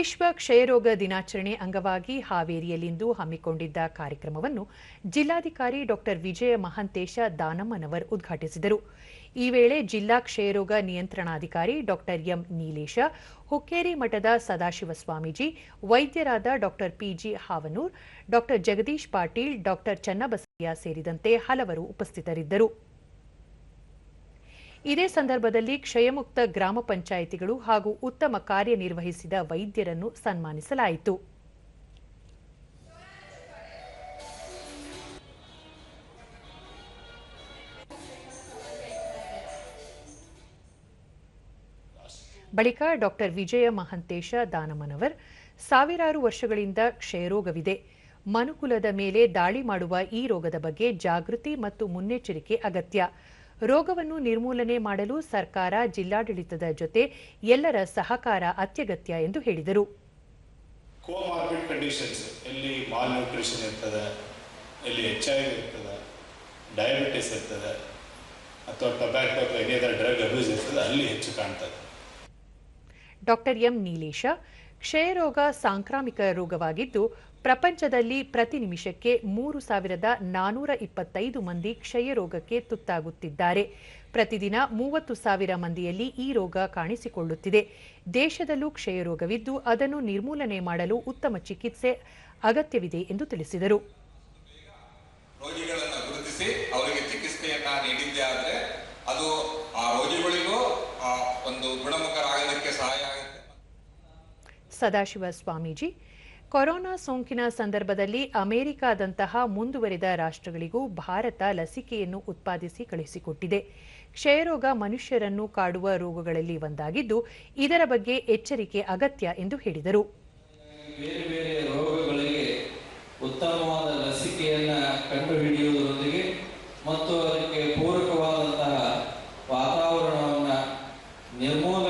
ವಿಶ್ವ ಕ್ಷಯರೋಗ ದಿನಾಚರಣೆ ಅಂಗವಾಗಿ ಹಾವೇರಿಯಲ್ಲಿಂದು ಹಮ್ಮಿಕೊಂಡಿದ್ದ ಕಾರ್ಯಕ್ರಮವನ್ನು ಜಿಲ್ಲಾಧಿಕಾರಿ ಡಾಕ್ಟರ್ ವಿಜಯ ಮಹಾಂತೇಶ ದಾನಮ್ಮನವರ್ ಉದ್ಘಾಟಿಸಿದರು. ಈ ವೇಳೆ ಜಿಲ್ಲಾ ಕ್ಷಯರೋಗ ನಿಯಂತ್ರಣಾಧಿಕಾರಿ ಡಾಕ್ಟರ್ ಎಂ ನೀಲೇಶ, ಹುಕ್ಕೇರಿ ಮಠದ Sadashiva Swamiji, ವೈದ್ಯರಾದ doctor PG Havanur, doctor Jagadish Patil, doctor Channabasayya ಸೇರಿದಂತೆ ಹಲವರು ಉಪಸ್ಥಿತರಿದ್ದರು. ಇದೇ ಸಂದರ್ಭದಲ್ಲಿ ಕ್ಷಯಮುಕ್ತ ಗ್ರಾಮ ಪಂಚಾಯಿತಿಗಳು ಹಾಗೂ ಉತ್ತಮ ಕಾರ್ಯನಿರ್ವಹಿಸಿದ ವೈದ್ಯರನ್ನು ಸನ್ಮಾನಿಸಲಾಯಿತು. ಬಳಿಕ ಡಾಕ್ಟರ್ ವಿಜಯ ಮಹಂತೇಶ ದಾನಮನವರ್, ಸಾವಿರಾರು ವರ್ಷಗಳಿಂದ ಕ್ಷಯರೋಗವಿದೆ ಮನುಕುಲದ ಮೇಲೆ ದಾಳಿ ಮಾಡುವ ಈ ರೋಗದ ಬಗ್ಗೆ ಜಾಗೃತಿ ಮತ್ತು ಮುನ್ನೆಚ್ಚರಿಕೆ ಅಗತ್ಯ. ರೋಗವನ್ನು ನಿರ್ಮೂಲನೆ ಮಾಡಲು ಸರ್ಕಾರ ಜಿಲ್ಲಾಡಳಿತದ ಜೊತೆ ಎಲ್ಲರ ಸಹಕಾರ ಅತ್ಯಗತ್ಯ ಎಂದು ಹೇಳಿದರು. ಕೋಮಾರ್ಬಿಡ್ ಕಂಡೀಷನ್ಸ್ ಎಲ್ಲಿ ಮಾಲ್ ನ್ಯೂಟ್ರಿಷನ್ ಇರ್ತದೆ ಎಲ್ಲಿ ಎಚ್ ಐ ವಿ ಇರ್ತದೆ ಡಯಾಬಿಟಿಸ್ ಇರ್ತದೆ ಅಥವಾ ಟೊಬ್ಯಾಕೋ ಅಥವಾ ಎನಿ ಅದರ್ ಡ್ರಗ್ ಅಬ್ಯೂಸ್ ಇರ್ತದೆ ಅಲ್ಲಿ ಹೆಚ್ಚು ಕಾಣ್ತದೆ. ಡಾಕ್ಟರ್ ಎಂ ನೀಲೇಶ ಕ್ಷಯರೋಗ ಸಾಂಕ್ರಾಮಿಕ ರೋಗವಾಗಿದ್ದು, ಪ್ರಪಂಚದಲ್ಲಿ ಪ್ರತಿ ನಿಮಿಷಕ್ಕೆ ಮೂರು ಸಾವಿರದ ನಾನೂರ ಇಪ್ಪತ್ತೈದು ಮಂದಿ ಕ್ಷಯರೋಗಕ್ಕೆ ತುತ್ತಾಗುತ್ತಿದ್ದಾರೆ. ಪ್ರತಿದಿನ ಮೂವತ್ತು ಸಾವಿರ ಮಂದಿಯಲ್ಲಿ ಈ ರೋಗ ಕಾಣಿಸಿಕೊಳ್ಳುತ್ತಿದೆ. ದೇಶದಲ್ಲೂ ಕ್ಷಯರೋಗವಿದ್ದು, ಅದನ್ನು ನಿರ್ಮೂಲನೆ ಮಾಡಲು ಉತ್ತಮ ಚಿಕಿತ್ಸೆ ಅಗತ್ಯವಿದೆ ಎಂದು ತಿಳಿಸಿದರು. ಅದು ಆ ರೋಗಿಗಳಿಗೂ ಒಂದು ಸದಾಶಿವ ಸ್ವಾಮೀಜಿ. ಕೊರೋನಾ ಸೋಂಕಿನ ಸಂದರ್ಭದಲ್ಲಿ ಅಮೆರಿಕಾದಂತಹ ಮುಂದುವರಿದ ರಾಷ್ಟ್ರಗಳಿಗೂ ಭಾರತ ಲಸಿಕೆಯನ್ನು ಉತ್ಪಾದಿಸಿ ಕಳುಹಿಸಿಕೊಟ್ಟಿದೆ ಕ್ಷಯರೋಗ ಮನುಷ್ಯರನ್ನು ಕಾಡುವ ರೋಗಗಳಲ್ಲಿ ಒಂದಾಗಿದ್ದು, ಇದರ ಬಗ್ಗೆ ಎಚ್ಚರಿಕೆ ಅಗತ್ಯ ಎಂದು ಹೇಳಿದರು. ಉತ್ತಮವಾದ ಲಸಿಕೆಯನ್ನು ಕಂಡುಹಿಡಿಯುವುದರೊಂದಿಗೆ ಮತ್ತು ಅದಕ್ಕೆ ಪೂರಕವಾದಂತಹ ವಾತಾವರಣವನ್ನು ನಿರ್ಮೂಲನೆ